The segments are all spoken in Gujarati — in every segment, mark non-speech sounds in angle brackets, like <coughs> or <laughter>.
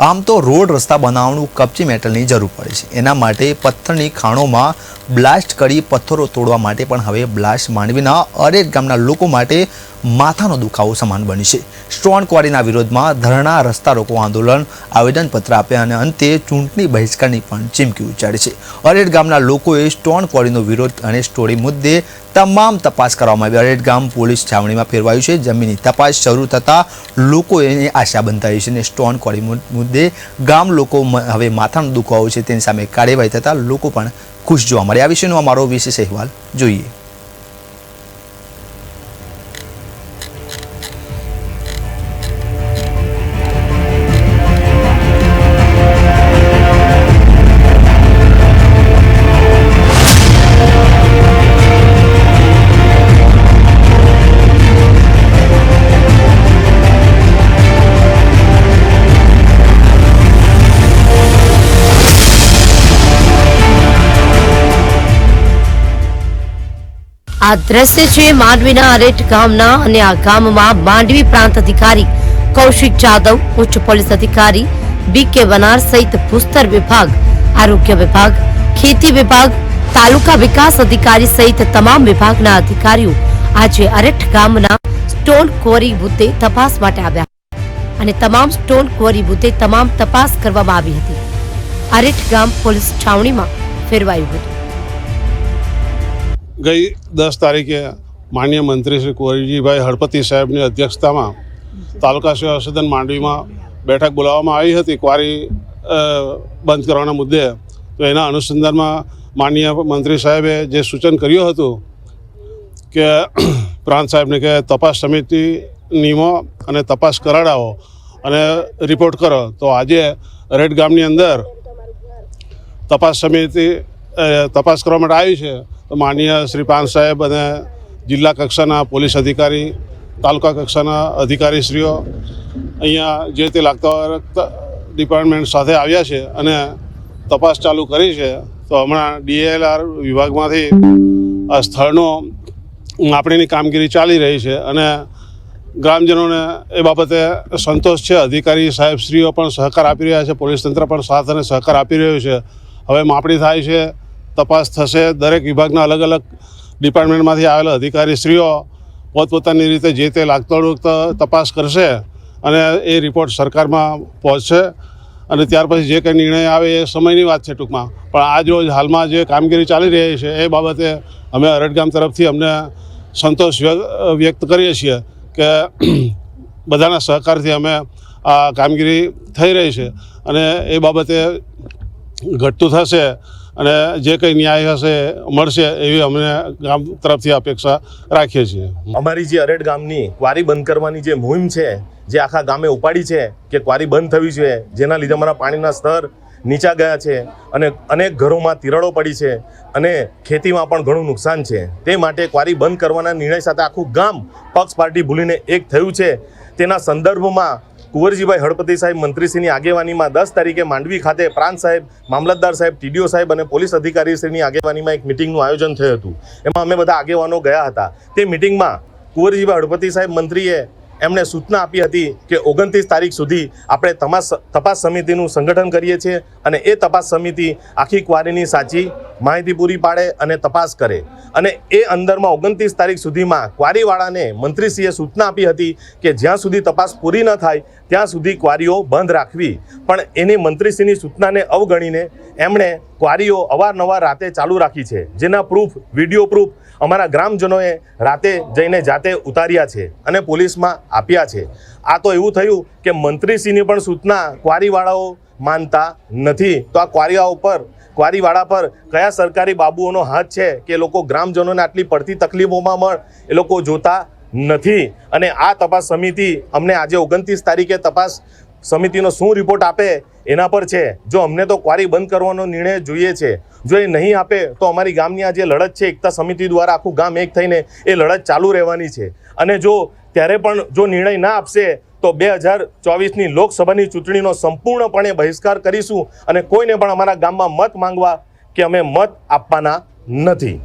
આમ તો રોડ રસ્તા બનાવવાનું કપચી મેટલની જરૂર પડે છે. એના માટે પથ્થરની ખાણોમાં બ્લાસ્ટ કરી પથ્થરો તોડવા માટે પણ હવે બ્લાસ્ટ માંડવીના અરેક ગામના લોકો માટે માથાનો દુખાવો સમાન બની છે. સ્ટોન ક્વારીના વિરોધમાં ધરણા, રસ્તા રોકો આંદોલન, આવેદનપત્ર આપ્યા અને અંતે ચૂંટણી બહિષ્કારની પણ ચીમકી ઉચ્ચારી છે. અરેડ ગામના લોકોએ સ્ટોન ક્વારીનો વિરોધ અને સ્ટોરી મુદ્દે તમામ તપાસ કરવામાં આવી. અરેટ ગામ પોલીસ છાવણીમાં ફેરવાયું છે. જમીનની તપાસ શરૂ થતાં લોકોએ આશા બંધાઈ છે અને સ્ટોન ક્વારી મુદ્દે ગામ લોકો હવે માથાનો દુખાવો છે. તેની સામે કાર્યવાહી થતાં લોકો પણ ખુશ જોવા મળે આ વિશેનો અમારો વિશેષ અહેવાલ જોઈએ. આ દ્રશ્ય છે માંડવીના અરેટ ગામના અને આ ગામમાં માંડવી પ્રાંત અધિકારી કૌશિક જાદવ, ઉચ્ચ પોલીસ અધિકારી બી કે બનાર સહિત ભૂસ્તર વિભાગ, આરોગ્ય વિભાગ, ખેતી વિભાગ, તાલુકા વિકાસ અધિકારી સહિત તમામ વિભાગના અધિકારીઓ આજે અરેઠ ગામના સ્ટોન ક્વોરી મુદ્દે તપાસ માટે આવ્યા અને તમામ સ્ટોન ક્વોરી મુદ્દે તમામ તપાસ કરવામાં આવી હતી. અરેઠ ગામ પોલીસ છાવણીમાં ફેરવાયું હતું. ગઈ દસ તારીખે માન્ય મંત્રી શ્રી કુંવરજીભાઈ હળપતિ સાહેબની અધ્યક્ષતામાં તાલુકા સેવા સદન માંડવીમાં બેઠક બોલાવવામાં આવી હતી. ક્વારી બંધ કરવાના મુદ્દે. તો એના અનુસંધાનમાં માન્ય મંત્રી સાહેબે જે સૂચન કર્યું હતું કે <clears throat> પ્રાંત સાહેબને કે તપાસ સમિતિ નિયમો અને તપાસ કરાડાવો અને રિપોર્ટ કરો. તો આજે રેડ ગામની અંદર તપાસ સમિતિ તપાસ કરવા માટે આવી છે. તો માનનીય શ્રી પાન સાહેબ અને જિલ્લા કક્ષાના પોલીસ અધિકારી, તાલુકા કક્ષાના અધિકારીશ્રીઓ અહીંયા જે તે લાગતા ડિપાર્ટમેન્ટ સાથે આવ્યા છે અને તપાસ ચાલુ કરી છે, તો હમણાં ડીએલઆર વિભાગમાંથી આ સ્થળનો માપણીની કામગીરી ચાલી રહી છે અને ગ્રામજનોને એ બાબતે સંતોષ છે. અધિકારી સાહેબશ્રીઓ પણ સહકાર આપી રહ્યા છે, પોલીસ તંત્ર પણ સાથ અને સહકાર આપી રહ્યું છે. હવે માપણી થાય છે તપાસ થશે. દરેક વિભાગના અલગ અલગ ડિપાર્ટમેન્ટમાંથી આવેલા અધિકારીશ્રીઓ પોતપોતાની રીતે જે તે લાગતોડ તપાસ કરશે અને એ રિપોર્ટ સરકારમાં પહોંચશે. અને ત્યાર પછી જે કંઈ નિર્ણય આવે એ સમયની વાત છે ટૂંકમાં. પણ આજ રોજ હાલમાં જે કામગીરી ચાલી રહી છે એ બાબતે અમે અરડગામ તરફથી અમને સંતોષ વ્યક્ત કરીએ છીએ કે <clears throat> બધાના સહકારથી અમે આ કામગીરી થઈ રહી છે. અને એ બાબતે ઘટતું થશે. અને જે કંઈ ન્યાય હશે, મળશે એવી અમને ગામ તરફથી અપેક્ષા રાખીએ છીએ. અમારી જે અરેડ ગામની ક્વારી બંધ કરવાની જે મુહિમ છે, જે આખા ગામે ઉપાડી છે, કે ક્વારી બંધ થવી છે જેના લીધે અમારા પાણીના સ્તર નીચા ગયા છે અને અનેક ઘરોમાં તિરાડો પડી છે અને ખેતીમાં પણ ઘણું નુકસાન છે. તે માટે ક્વારી બંધ કરવાના નિર્ણય સાથે આખું ગામ પક્ષ પાર્ટી ભૂલીને એક થયું છે. તેના સંદર્ભમાં કુંવરજીભાઈ હળપતિ સાહેબ મંત્રીશ્રીની આગેવાનીમાં દસ તારીખે માંડવી ખાતે પ્રાંત સાહેબ, મામલતદાર સાહેબ, ટીડીઓ સાહેબ અને પોલીસ અધિકારીશ્રીની આગેવાનીમાં એક મિટિંગનું આયોજન થયું હતું. એમાં અમે બધા આગેવાનો ગયા હતા. તે મિટિંગમાં કુંવરજીભાઈ હળપતિ સાહેબ મંત્રીએ એમણે સૂચના આપી હતી કે ઓગણત્રીસ તારીખ સુધી આપણે તમાસ, તપાસ સમિતિનું સંગઠન કરીએ છીએ અને એ તપાસ સમિતિ આખી ક્વારીની સાચી માહિતી પૂરી પાડે અને તપાસ કરે. અને એ અંદરમાં ઓગણત્રીસ તારીખ સુધીમાં ક્વારીવાળાને મંત્રીશ્રીએ સૂચના આપી હતી કે જ્યાં સુધી તપાસ પૂરી ન થાય ત્યાં સુધી ક્વારીઓ બંધ રાખવી. પણ એની મંત્રીશ્રીની સૂચનાને અવગણીને એમણે ક્વારીઓ અવારનવાર રાતે ચાલુ રાખી છે. જેના પ્રૂફ વીડિયો પ્રૂફ અમારા ગ્રામજનોએ રાતે જઈને જાતે ઉતાર્યા છે અને પોલીસમાં આપ્યા છે. આ તો એવું થયું કે મંત્રીશ્રીની પણ સૂચના ક્વારીવાળાઓ માનતા નથી. તો આ ક્વારીઓ ઉપર, ક્વારીવાળા પર કયા સરકારી બાબુઓનો હાથ છે કે લોકો ગ્રામજનોને આટલી પડતી તકલીફોમાં પણ એ લોકો જોતા નથી. અને આ તપાસ સમિતિ અમને આજે ઓગણત્રીસ તારીખે તપાસ સમિતિનો શું રિપોર્ટ આપે એના પર છે. જો અમને તો ક્વારી બંધ કરવાનો નિર્ણય જોઈએ છે. જો એ નહીં આપે તો અમારી ગામની આ જે લડત છે, એકતા સમિતિ દ્વારા આખું ગામ એક થઈને એ લડત ચાલુ રહેવાની છે. અને જો ત્યારે પણ જો નિર્ણય ના આપશે, તો બે હજાર ચોવીસની લોકસભાની ચૂંટણીનો સંપૂર્ણપણે બહિષ્કાર કરીશું અને કોઈને પણ અમારા ગામમાં મત માંગવા કે અમે મત આપવાના નથી.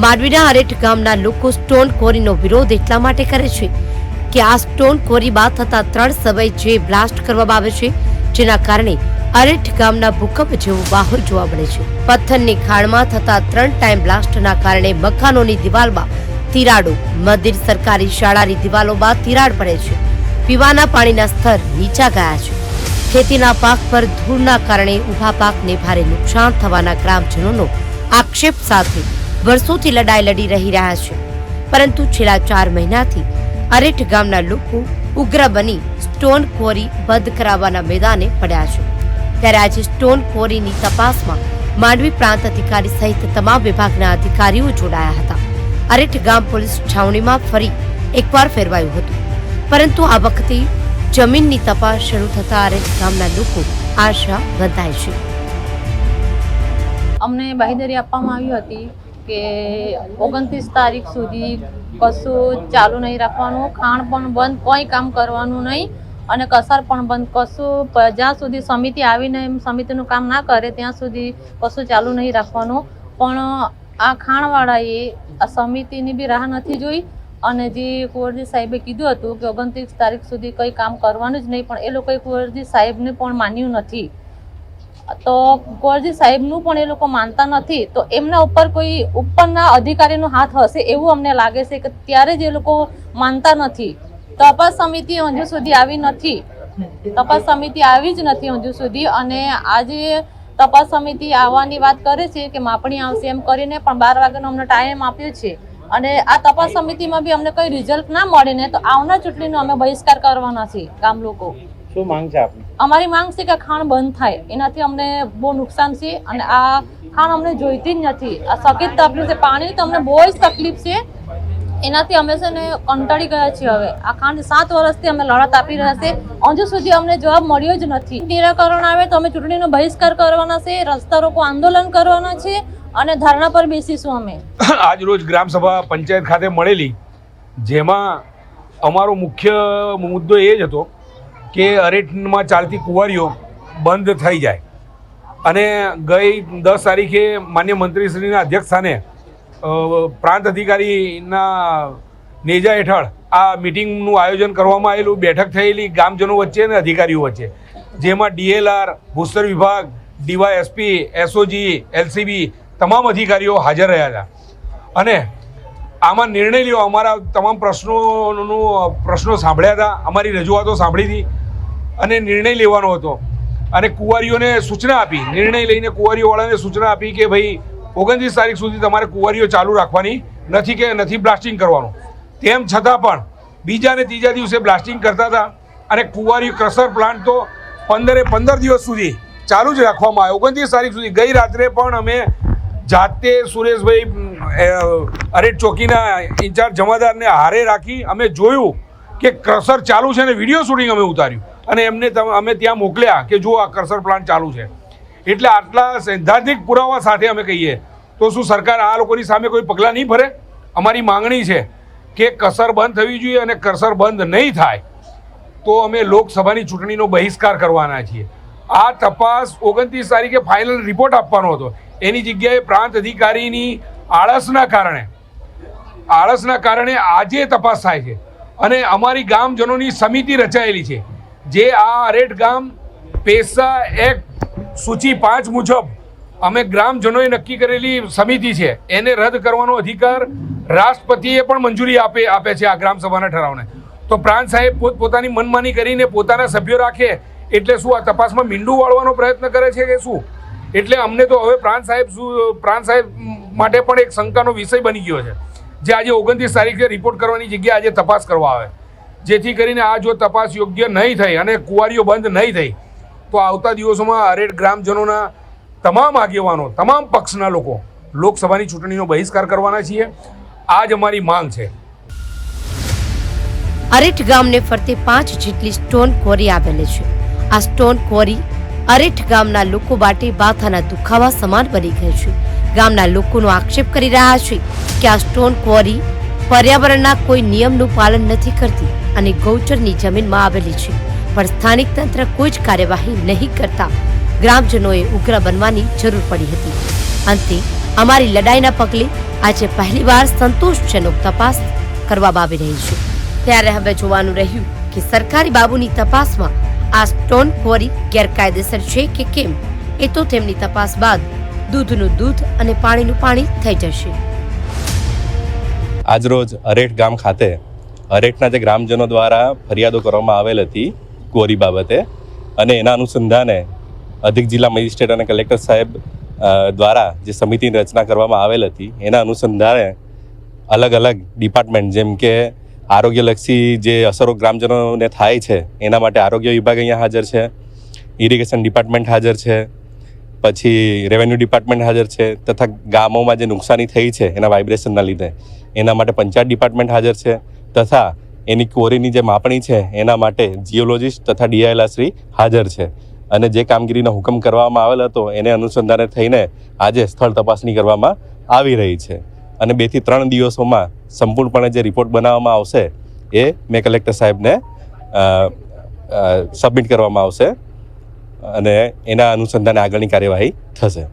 માંડવીના અરેઠ ગામના લોકો સ્ટોન કોરીનો વિરોધ એટલા માટે કરે છે કે આ સ્ટોન કોરી બાદ થતા ત્રણ સમય જે બ્લાસ્ટ કરવામાં આવે છે, જેના કારણે અરેઠ ગામના ભૂકંપ જેવો માહોલ જોવા મળે છે. પથ્થરની ખાણમાં થતા ત્રણ ટાઈમ બ્લાસ્ટના કારણે મકાનોની દિવાલમાં તિરાડો, મંદિર, સરકારી શાળાની દિવાલોમાં તિરાડ પડે છે. પીવાના પાણીના સ્તર નીચા ગયા છે. ખેતીના પાક પર ધૂળના કારણે ઊભા પાકને ભારે નુકસાન થવાના ગ્રામજનોનો આક્ષેપ સાથે વર્ષોથી લડાઈ લડી રહી રહ્યા છે. પરંતુ છેલ્લા ચાર મહિનાથી અરેઠ ગામના લોકો ઉગ્ર બની સ્ટોન કોરી બંધ કરાવવાના મેદાને પડ્યા છે. ત્યારે આજે સ્ટોન કોરીની તપાસમાં માંડવી પ્રાંત અધિકારી સહિત તમામ વિભાગના અધિકારીઓ જોડાયા હતા. અરેઠ ગામ પોલીસ છાવણીમાં ફરી એકવાર ફેરવાયું હતું. પરંતુ આ વખતે જમીનની તપાસ શરૂ થતા અરેઠ ગામના લોકો આશા બંધાય છે. અમને બાહેધરી આપવામાં આવી હતી. કે ઓગણત્રીસ તારીખ સુધી કશું ચાલુ નહીં રાખવાનું, ખાણ પણ બંધ, કોઈ કામ કરવાનું નહીં અને કસાર પણ બંધ. કશું જ્યાં સુધી સમિતિ આવીને સમિતિનું કામ ના કરે, ત્યાં સુધી કશું ચાલુ નહીં રાખવાનું. પણ આ ખાણવાળાએ આ સમિતિની બી રાહ નથી જોઈ અને જે કુંવરજી સાહેબે કીધું હતું કે ઓગણત્રીસ તારીખ સુધી કંઈ કામ કરવાનું જ નહીં, પણ એ લોકોએ કુંવરજી સાહેબને પણ માન્યું નથી. તો કુંવરજી સાહેબનું પણ એ લોકો માનતા નથી. તો એમના ઉપર કોઈ ઉપરના અધિકારીનો હાથ હશે એવું અમને લાગે છે કે ત્યારે જ એ લોકો માનતા નથી. તપાસ સમિતિ હજુ સુધી આવી નથી. તપાસ સમિતિ આવી જ નથી હજુ સુધી અને આજે તપાસ સમિતિ આવવાની વાત કરે છે કે માપણી આવશે એમ કરીને પણ બાર વાગ્યાનો અમને ટાઈમ આપ્યો છે. અને આ તપાસ સમિતિમાં બી અમને કોઈ રિઝલ્ટ ના મળે ને તો આવનાર ચૂંટણીનો અમે બહિષ્કાર કરવાના છે ગામ લોકો. શું માંગ છે આપની? અમારી માંગ છે કે ખાણ બંધ થાય. એનાથી અમને બહુ નુકસાન છે અને આ ખાણ અમને જોઈતી જ નથી. આ સખત તકલીફ છે પાણીની તો અમને બહુ જ તકલીફ છે એનાથી અમે છે ને કંટાળી ગયા છીએ હવે. આ ખાંડ સાત વર્ષથી અમે લડત આપી રહ્યા છે. હજુ સુધી અમને જવાબ મળ્યો જ નથી. નિરાકરણ આવે તો અમે ચૂંટણીનો બહિષ્કાર કરવાના છે રસ્તા રોકો આંદોલન કરવાના છે અને ધારણા પર બેસીશું અમે. <coughs> આજ રોજ ગ્રામસભા પંચાયત ખાતે મળેલી જેમાં અમારો મુખ્ય મુદ્દો એ જ હતો કે અરેઠમાં ચાલતી કુંવારીઓ બંધ થઈ જાય. અને ગઈ દસ તારીખે માન્ય મંત્રીશ્રીના અધ્યક્ષસ્થાને પ્રાંત અધિકારીના નેજા હેઠળ આ મિટિંગનું આયોજન કરવામાં આવેલું. બેઠક થયેલી ગામજનો વચ્ચે અને અધિકારીઓ વચ્ચે. જેમાં ડીએલઆર, ભૂસ્તર વિભાગ, ડીવાયએસપી, એસઓજી, એલસીબી તમામ અધિકારીઓ હાજર રહ્યા હતા. અને આમાં નિર્ણય લેવા અમારા તમામ પ્રશ્નોનું, પ્રશ્નો સાંભળ્યા હતા. અમારી રજૂઆતો સાંભળી હતી. અને નિર્ણય લેવાનો હતો. અને કુંવારીઓને સૂચના આપી. નિર્ણય લઈને કુંવારીઓવાળાને સૂચના આપી કે ભાઈ, ઓગણત્રીસ તારીખ સુધી તમારે કુંવારીઓ ચાલુ રાખવાની, નથી કે નથી બ્લાસ્ટિંગ કરવાનું. તેમ છતાં પણ બીજા ને ત્રીજા દિવસે બ્લાસ્ટિંગ કરતા હતા અને કુંવારી ક્રશર પ્લાન્ટ તો પંદરે પંદર દિવસ સુધી ચાલુ જ રાખવામાં આવ્યો. ઓગણત્રીસ તારીખ સુધી ગઈ રાત્રે પણ અમે જાતે સુરેશભાઈ અરેટ ચોકીના ઇન્ચાર્જ જમાદારને હારે રાખી અમે જોયું કે ક્રશર ચાલુ છે અને વીડિયો શૂટિંગ અમે ઉતાર્યું. અને એમને અમે ત્યાં મોકલ્યા કે જો આ કરસર પ્લાન્ટ ચાલુ છે. એટલે આટલા સૈદ્ધાંતિક પુરાવા સાથે અમે કહીએ, તો શું સરકાર આ લોકોની સામે કોઈ પગલાં નહીં ભરે? અમારી માંગણી છે કે કસર બંધ થવી જોઈએ અને કરસર બંધ નહીં થાય, તો અમે લોકસભાની ચૂંટણીનો બહિષ્કાર કરવાના છીએ. આ તપાસ ઓગણત્રીસ તારીખે ફાઇનલ રિપોર્ટ આપવાનો હતો. એની જગ્યાએ પ્રાંત અધિકારીની આળસના કારણે આળસના કારણે આજે તપાસ થાય છે. અને અમારી ગામજનોની સમિતિ રચાયેલી છે. જે આ અરેઠ ગામ પેસા એક્ટ સૂચિ પાંચ મુજબ અમે ગ્રામજનોએ નક્કી કરેલી સમિતિ છે, એને રદ કરવાનો અધિકાર રાષ્ટ્રપતિએ પણ મંજૂરી આપે આપે છે આ ગ્રામસભાના ઠરાવને. તો પ્રાંત સાહેબ પોત, પોતાની મનમાની કરીને પોતાના સભ્યો રાખે એટલે શું આ તપાસમાં મીંડું વાળવાનો પ્રયત્ન કરે છે કે શું? એટલે અમને તો હવે પ્રાંત સાહેબ શું પ્રાંત સાહેબ માટે પણ એક શંકાનો વિષય બની ગયો છે. જે આજે ઓગણત્રીસ તારીખે રિપોર્ટ કરવાની જગ્યાએ આજે તપાસ કરવા આવે. જેથી કરીને આ જો તપાસ યોગ્ય નહીં થઈ અને કુંવારીઓ બંધ નહીં થઈ, તો આવતા દિવસોમાં અરેડ ગ્રામજનોના તમામ આગેવાનો, તમામ પક્ષના લોકો લોકસભાની ચૂંટણીનો બહિષ્કાર કરવાના છીએ. આ જ અમારી માંગ છે. અરેઠ ગામને ફરતે પાંચ જેટલી સ્ટોન ક્વોરી આવેલી છે. આ સ્ટોન ક્વોરી અરેઠ ગામના લોકો માટે માથાના દુખાવા સમાન બની ગઈ છે. ગામના લોકોનો આક્ષેપ કરી રહ્યા છે કે આ સ્ટોન ક્વોરી પર્યાવરણના કોઈ નિયમનું પાલન નથી કરતી. અને ગૌચરની જમીનમાં આવેલી છે. પણ સ્થાનિક તંત્ર કોઈ જ કાર્યવાહી નહીં કરતા ગ્રામજનોએ ઉગ્ર બનવાની જરૂર પડી હતી. અંતે અમારી લડાઈના પગલે આજે પહેલીવાર સંતોષજનક તપાસ કરવામાં આવી રહી છે. ત્યારે હવે જોવાનું રહ્યું કે સરકારી બાબુની તપાસમાં આ સ્ટોન ક્વોરી ગેરકાયદેસર છે કે કેમ? એ તો તેમની તપાસ બાદ દૂધનું દૂધ અને પાણીનું પાણી થઈ જશે. આજરોજ અરેઠ ગામ ખાતે અરેઠના જે ગ્રામજનો દ્વારા ફરિયાદો કરવામાં આવેલ હતી ક્વોરી બાબતે અને એના અનુસંધાને અધિક જિલ્લા મેજિસ્ટ્રેટ અને કલેક્ટર સાહેબ દ્વારા જે સમિતિની રચના કરવામાં આવેલ હતી, એના અનુસંધાને અલગ અલગ ડિપાર્ટમેન્ટ જેમ કે આરોગ્યલક્ષી જે અસરો ગ્રામજનોને થાય છે, એના માટે આરોગ્ય વિભાગ અહીંયા હાજર છે, ઇરિગેશન ડિપાર્ટમેન્ટ હાજર છે, પછી રેવન્યુ ડિપાર્ટમેન્ટ હાજર છે, તથા ગામોમાં જે નુકસાની થઈ છે એના વાઇબ્રેશનના લીધે, એના માટે પંચાયત ડિપાર્ટમેન્ટ હાજર છે તથા એની ક્વોરીની જે માપણી છે, એના માટે જીઓલોજીસ્ટ તથા ડીઆઈલાશ્રી શ્રી હાજર છે. અને જે કામગીરીનો હુકમ કરવામાં આવેલ હતો, એને અનુસંધાને થઈને આજે સ્થળ તપાસણી કરવામાં આવી રહી છે. અને બેથી ત્રણ દિવસોમાં સંપૂર્ણપણે જે રિપોર્ટ બનાવવામાં આવશે, એ મેં કલેક્ટર સાહેબને સબમિટ કરવામાં આવશે અને એના અનુસંધાને આગળની કાર્યવાહી થશે.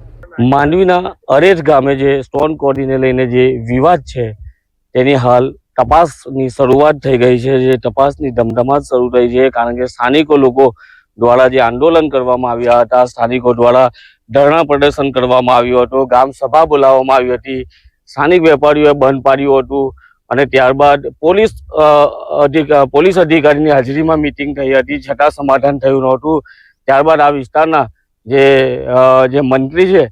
માંડવીના અરેજ ગામે જે સ્ટોન કોરીને લઈને જે વિવાદ છે, તેની હાલ તપાસની શરૂઆત થઈ ગઈ છે, જે તપાસની ધમધમાટ શરૂ થઈ છે, કારણ કે સ્થાનિકો લોકો દ્વારા જે આંદોલન કરવામાં આવ્યા હતા, સ્થાનિકો દ્વારા ધરણા પ્રદર્શન કરવામાં આવ્યું હતું, ગામ સભા બોલાવવામાં આવી હતી, સ્થાનિક વેપારીઓએ બંધ પાડ્યું હતું અને ત્યારબાદ પોલીસ પોલીસ અધિકારીની હાજરીમાં મિટિંગ થઈ હતી, છતાં સમાધાન થયું નહોતું. ત્યારબાદ આ વિસ્તારના જે જે મંત્રી છે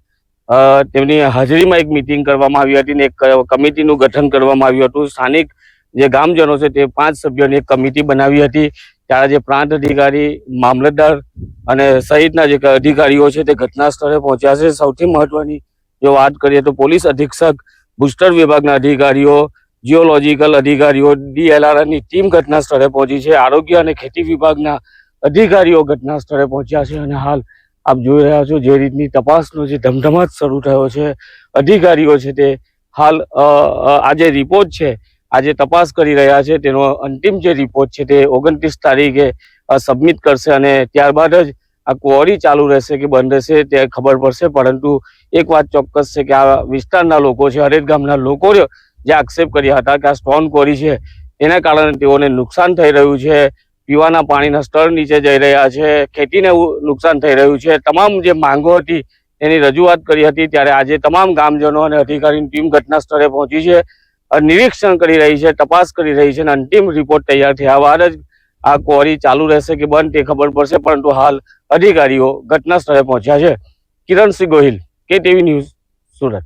તેમની હાજરીમાં એક મિટિંગ કરવામાં આવી હતી ને એક કમિટીનું ગઠન કરવામાં આવ્યું હતું. સ્થાનિક જે ગામજનો છે તે પાંચ સભ્યોની એક કમિટી બનાવી હતી. ત્યારે જે પ્રાંત અધિકારી, મામલતદાર અને સહિતના જે અધિકારીઓ છે તે ઘટના સ્થળે પહોંચ્યા છે. સૌથી મહત્વની જો વાત કરીએ તો પોલીસ અધિક્ષક, બુસ્ટર વિભાગના અધિકારીઓ, જીઓલોજીકલ અધિકારીઓ, ડીએલઆરની ટીમ ઘટના સ્થળે પહોંચી છે. આરોગ્ય અને ખેતી વિભાગના અધિકારીઓ ઘટના સ્થળે પહોંચ્યા છે અને હાલ આપ જોઈ રહ્યા છો જે રીતની તપાસનો જે ધમધમાટ શરૂ થયો છે અધિકારીઓ છે તે હાલ અ, અ, આ જે રિપોર્ટ છે આજે તપાસ કરી રહ્યા છે તેનો અંતિમ જે રિપોર્ટ છે તે ઓગણત્રીસ તારીખે સબમિટ કરશે અને ત્યારબાદ જ આ ક્વોરી ચાલુ રહેશે કે બંધ રહેશે તે ખબર પડશે પરંતુ એક વાત ચોક્કસ છે કે આ વિસ્તારના લોકો છે હરેક ગામના લોકો જે આક્ષેપ કર્યા હતા કે આ સ્ટોન ક્વોરી છે એના કારણે તેઓને નુકસાન થઈ રહ્યું છે પીવાના પાણીના સ્તર નીચે જઈ રહ્યા છે, ખેતીને નુકસાન થઈ રહ્યું છે. તમામ જે માંગો હતી, એની રજૂઆત કરી હતી, ત્યારે આજે તમામ ગામજનો અને અધિકારીની ટીમ ઘટના સ્થળે પહોંચી છે નિરીક્ષણ કરી રહી છે, તપાસ કરી રહી છે, અને અંતિમ રિપોર્ટ તૈયાર થયા બાદ જ આ ક્વોરી ચાલુ રહેશે કે બંધ તે ખબર પડશે, પરંતુ હાલ અધિકારીઓ ઘટના સ્થળે પહોંચ્યા છે. કિરણસિંહ ગોહિલ, કે ટીવી ન્યૂઝ, સુરત.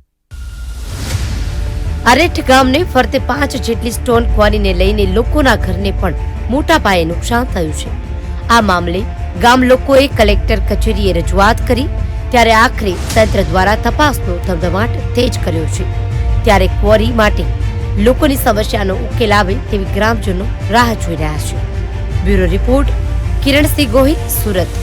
અરેઠ ગામને ફરતે પાંચ જેટલી સ્ટોન ક્વારીને લઈને લોકોના ઘરને પણ મોટા પાયે નુકસાન થયું છે. આ મામલે ગામ લોકોએ કલેક્ટર કચેરીએ રજૂઆત કરી, ત્યારે આખરે તંત્ર દ્વારા તપાસનો ધમધમાટ તેજ કર્યો છે. ત્યારે ક્વોરી માટે લોકોની સમસ્યાનો ઉકેલ આવે તેવી ગ્રામજનો રાહ જોઈ રહ્યા છે. Bureau report Kiransinh Gohil, Surat.